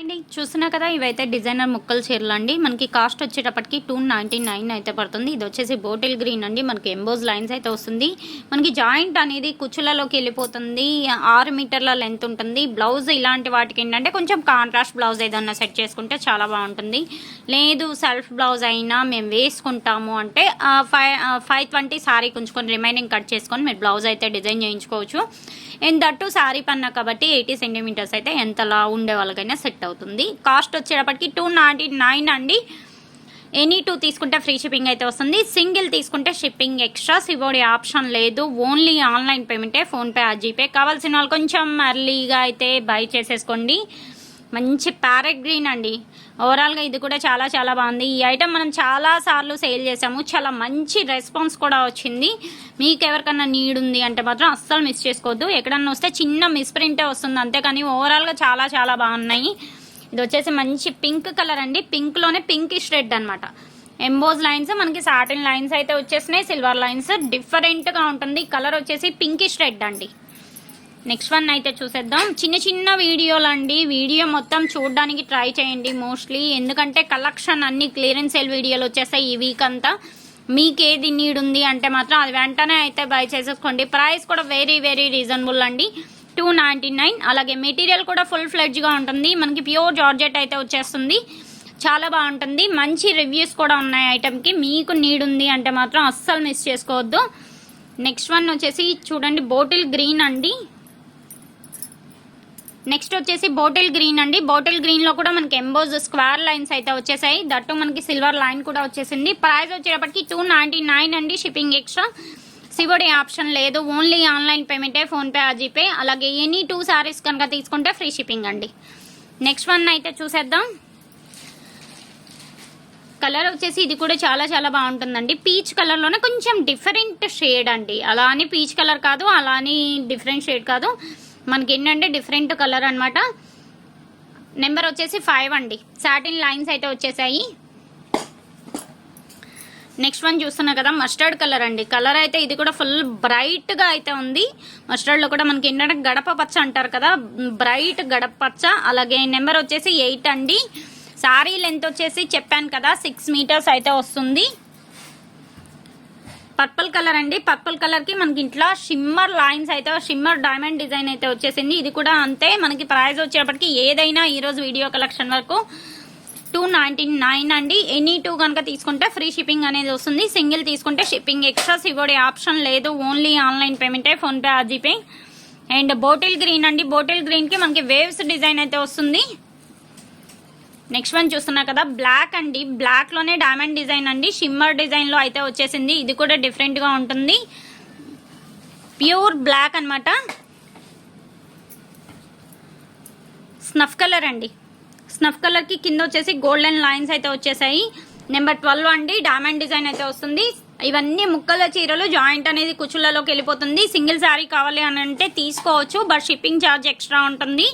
అండి చూస్తున్నా కదా ఇవైతే డిజైనర్ ముక్కలు చీరలు అండి. మనకి కాస్ట్ వచ్చేటప్పటికి టూ నైంటీ నైన్ అయితే పడుతుంది. ఇది వచ్చేసి బోటిల్ గ్రీన్ అండి. మనకి ఎంబోజ్ లైన్స్ అయితే వస్తుంది. మనకి జాయింట్ అనేది కుచ్చులలోకి వెళ్ళిపోతుంది. ఆరు మీటర్ల లెంత్ ఉంటుంది. బ్లౌజ్ ఇలాంటి వాటికి ఏంటంటే కొంచెం కాంట్రాస్ట్ బ్లౌజ్ ఏదన్నా సెట్ చేసుకుంటే చాలా బాగుంటుంది. లేదు సెల్ఫ్ బ్లౌజ్ అయినా మేము వేసుకుంటాము అంటే ఫైవ్ ఫైవ్ ట్వంటీ సారీ కొంచుకొని రిమైనింగ్ కట్ చేసుకొని మీరు బ్లౌజ్ అయితే డిజైన్ చేయించుకోవచ్చు. అండ్ దట్టు సారీ పన్నా కాబట్టి ఎయిటీ సెంటీమీటర్స్ అయితే ఎంతలా ఉండే వాళ్ళకైనా సెట్ అవుతుంది అవుతుంది. కాస్ట్ వచ్చేటప్పటికి టూ నాయింటీ నైన్ అండి. ఎనీ టూ తీసుకుంటే ఫ్రీ షిప్పింగ్ అయితే వస్తుంది. సింగిల్ తీసుకుంటే షిప్పింగ్ ఎక్స్ట్రా సివోడి ఆప్షన్ లేదు. ఓన్లీ ఆన్లైన్ పేమెంటే ఫోన్పే ఆ జీపే కావాల్సిన వాళ్ళు కొంచెం అర్లీగా అయితే బై చేసేసుకోండి. మంచి ప్యారెట్ గ్రీన్ అండి. ఓవరాల్గా ఇది కూడా చాలా చాలా బాగుంది. ఈ ఐటమ్ మనం చాలా సార్లు సేల్ చేసాము చాలా మంచి రెస్పాన్స్ కూడా వచ్చింది. మీకు ఎవరికన్నా నీడ్ ఉంది అంటే మాత్రం అస్సలు మిస్ చేసుకోవద్దు. ఎక్కడన్నా వస్తే చిన్న మిస్ప్రింటే వస్తుంది. అంతేకాని ఓవరాల్గా చాలా చాలా బాగున్నాయి. ఇది వచ్చేసి మంచి పింక్ కలర్ అండి. పింక్లోనే పింకిష్ రెడ్ అనమాట ఎంబోజ్ లైన్స్ మనకి సాటిన్ లైన్స్ అయితే వచ్చేసినాయి. సిల్వర్ లైన్స్ డిఫరెంట్గా ఉంటుంది. కలర్ వచ్చేసి పింకిష్ రెడ్ అండి. నెక్స్ట్ వన్ అయితే చూసేద్దాం. చిన్న చిన్న వీడియోలు అండి. వీడియో మొత్తం చూడడానికి ట్రై చేయండి మోస్ట్లీ ఎందుకంటే కలెక్షన్ అన్ని క్లియరెన్స్ సేల్ వీడియోలు వచ్చేస్తాయి ఈ వీక్ అంతా. మీకు ఏది నీడ్ ఉంది అంటే మాత్రం అది వెంటనే అయితే బై చేసేసుకోండి. ప్రైస్ కూడా వెరీ వెరీ రీజనబుల్ అండి. Two ninety nine. అలాగే మెటీరియల్ కూడా ఫుల్ ఫ్లెడ్జ్గా ఉంటుంది. మనకి ప్యూర్ జార్జెట్ అయితే వచ్చేస్తుంది. చాలా బాగుంటుంది. మంచి రివ్యూస్ కూడా ఉన్నాయి ఐటమ్కి మీకు నీడ్ ఉంది అంటే మాత్రం అస్సలు మిస్ చేసుకోవద్దు. నెక్స్ట్ వన్ వచ్చేసి చూడండి బోటిల్ గ్రీన్ అండి. నెక్స్ట్ వచ్చేసి బోటిల్ గ్రీన్ అండి. బోటిల్ గ్రీన్లో కూడా మనకి ఎంబోజ్ స్క్వేర్ లైన్స్ అయితే వచ్చేసాయి. దట్టు మనకి సిల్వర్ లైన్ కూడా వచ్చేసింది. ప్రైస్ వచ్చేటప్పటికి టూ నైంటీ నైన్ అండి షిప్పింగ్ ఎక్స్ట్రా సివడి ఆప్షన్ లేదు. ఓన్లీ ఆన్లైన్ పేమెంటే ఫోన్పే జీపే అలాగే ఎనీ టూ శారీస్ కనుక తీసుకుంటే ఫ్రీ షిప్పింగ్ అండి. నెక్స్ట్ వన్ అయితే చూసేద్దాం. కలర్ వచ్చేసి ఇది కూడా చాలా చాలా బాగుంటుందండి. పీచ్ కలర్లోనే కొంచెం డిఫరెంట్ షేడ్ అండి. అలా అని పీచ్ కలర్ కాదు అలా అని డిఫరెంట్ షేడ్ కాదు. మనకి ఏంటంటే డిఫరెంట్ కలర్ అనమాట నెంబర్ వచ్చేసి ఫైవ్ అండి. సాటిన్ లైన్స్ అయితే వచ్చేసాయి. నెక్స్ట్ వన్ చూస్తున్నా కదా మస్టర్డ్ కలర్ అండి. కలర్ అయితే ఇది కూడా ఫుల్ బ్రైట్గా అయితే ఉంది. మస్టర్డ్లో కూడా మనకి ఏంటంటే గడప పచ్చ అంటారు కదా బ్రైట్ గడప పచ్చ. అలాగే నెంబర్ వచ్చేసి ఎయిట్ అండి. సారీ లెంత్ వచ్చేసి చెప్పాను కదా సిక్స్ మీటర్స్ అయితే వస్తుంది. పర్పుల్ కలర్ అండి. పర్పుల్ కలర్కి మనకి ఇంట్లో షిమ్మర్ లైన్స్ అయితే షిమ్మర్ డైమండ్ డిజైన్ అయితే వచ్చేసింది. ఇది కూడా అంతే. మనకి ప్రైస్ వచ్చేటప్పటికి ఏదైనా ఈ రోజు వీడియో కలెక్షన్ వరకు టూ నైన్టీ నైన్ అండి. ఎనీ టూ కనుక తీసుకుంటే ఫ్రీ షిప్పింగ్ అనేది వస్తుంది. సింగిల్ తీసుకుంటే షిప్పింగ్ ఎక్స్ట్రా ఇవ్వడే ఆప్షన్ లేదు. Only online పేమెంటే PhonePe GPay and bottle green అండి. బోటిల్ గ్రీన్కి మనకి వేవ్స్ డిజైన్ అయితే వస్తుంది. నెక్స్ట్ వన్ చూస్తున్నా కదా. బ్లాక్ అండి. బ్లాక్లోనే డైమండ్ డిజైన్ అండి. షిమ్మర్ డిజైన్లో అయితే వచ్చేసింది. ఇది కూడా డిఫరెంట్గా ఉంటుంది. ప్యూర్ బ్లాక్ అనమాట స్నఫ్ కలర్ అండి. స్నఫ్ కలర్కి కింద వచ్చేసి గోల్డెన్ లైన్స్ అయితే వచ్చేసాయి. నెంబర్ ట్వెల్వ్ అండి డైమండ్ డిజైన్ అయితే వస్తుంది. ఇవన్నీ ముక్కల చీరలు జాయింట్ అనేది కుచులలోకి వెళ్ళిపోతుంది. సింగిల్ శారీ కావాలి అని అంటే తీసుకోవచ్చు బట్ షిప్పింగ్ ఛార్జ్ ఎక్స్ట్రా ఉంటుంది.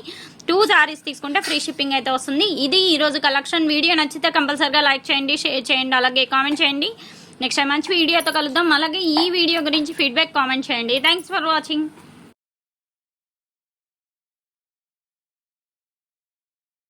టూ శారీస్ తీసుకుంటే ఫ్రీ షిప్పింగ్ అయితే వస్తుంది. ఇది ఈరోజు కలెక్షన్ వీడియో. నచ్చితే కంపల్సరిగా లైక్ చేయండి షేర్ చేయండి అలాగే కామెంట్ చేయండి. నెక్స్ట్ టైం మంచి వీడియోతో కలుద్దాం. అలాగే ఈ వీడియో గురించి ఫీడ్బ్యాక్ కామెంట్ చేయండి. Thanks for watching